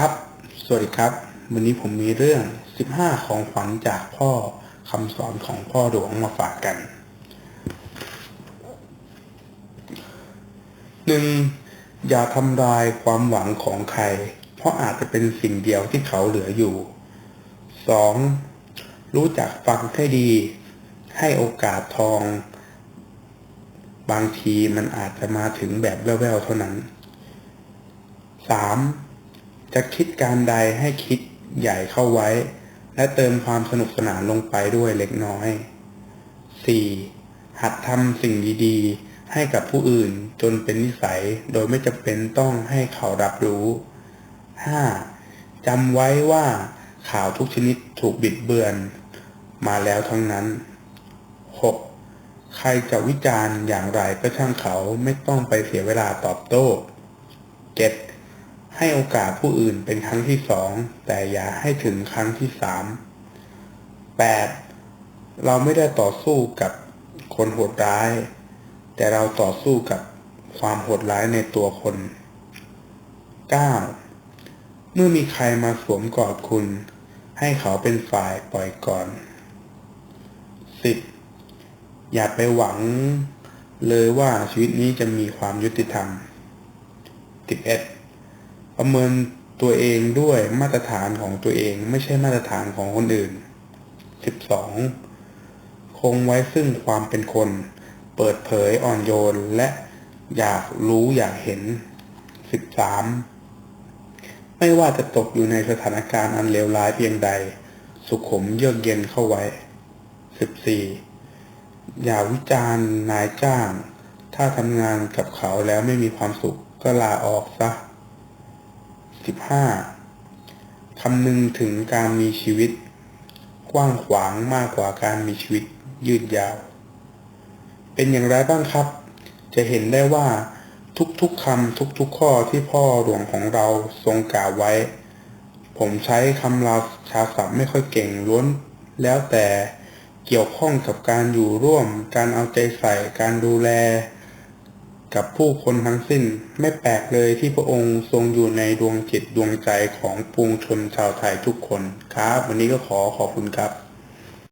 ครับ สวัสดีครับ วันนี้ผมมีเรื่อง 15 ของขวัญจากพ่อคำสอนของพ่อหลวงมาฝากกันหนึ่งอย่าทำลายความหวังของใคร เพราะอาจจะเป็นสิ่งเดียวที่เขาเหลืออยู่สองรู้จักฟังให้ดี ให้โอกาสทอง บางทีมันอาจจะมาถึงแบบแว่วๆเท่านั้นสาม จะคิดการใดให้คิดใหญ่เข้าไว้ และเติมความสนุกสนานลงไปด้วยเล็กน้อย 4. หัดทำสิ่งดีๆ ให้กับผู้อื่นจนเป็นนิสัยโดยไม่จำเป็นต้องให้เขารับรู้ 5. จำไว้ว่าข่าวทุกชนิดถูกบิดเบือน มาแล้วทั้งนั้น 6. ใครจะวิจารณ์อย่างไรก็ช่างเขาไม่ต้องไปเสียเวลาตอบโต้ 7. ให้โอกาสผู้อื่นเป็นครั้งที่สองแต่อย่าให้ถึงครั้งที่สาม 8. เราไม่ได้ต่อสู้กับคนโหดร้าย แต่เราต่อสู้กับความโหดร้ายในตัวคน 9. เมื่อมีใครมาสวมกอดคุณ ให้เขาเป็นฝ่ายปล่อยก่อน 10. อย่าไปหวังเลยว่าชีวิตนี้จะมีความยุติธรรม 11. ประเมินตัวเองด้วยมาตรฐานของตัวเอง ไม่ใช่มาตรฐานของคนอื่น 12. คงไว้ซึ่งความเป็นคน เปิดเผยอ่อนโยนและอยากรู้อยากเห็น 13. ไม่ว่าจะตกอยู่ในสถานการณ์อันเลวร้ายเพียงใด สุขุมเยือกเย็นเข้าไว้ 14. อย่าวิจารณ์นายจ้าง ถ้าทำงานกับเขาแล้วไม่มีความสุขก็ลาออกซะ 15. คำนึงถึงการมีชีวิต กว้างขวางมากกว่าการมีชีวิตยืดยาว เป็นอย่างไรบ้างครับ จะเห็นได้ว่าทุกๆคำทุกๆข้อที่พ่อหลวงของเราทรงกล่าวไว้ ผมใช้คำลาชาศัพท์ไม่ค่อยเก่งล้วน แล้วแต่เกี่ยวข้องกับการอยู่ร่วม การเอาใจใส่ การดูแล กับผู้คนทั้งสิ้นไม่แปลกเลยที่พระองค์ทรงอยู่ในดวงจิตดวงใจของปวงชนชาวไทยทุกคนครับ วันนี้ก็ขอขอบคุณครับ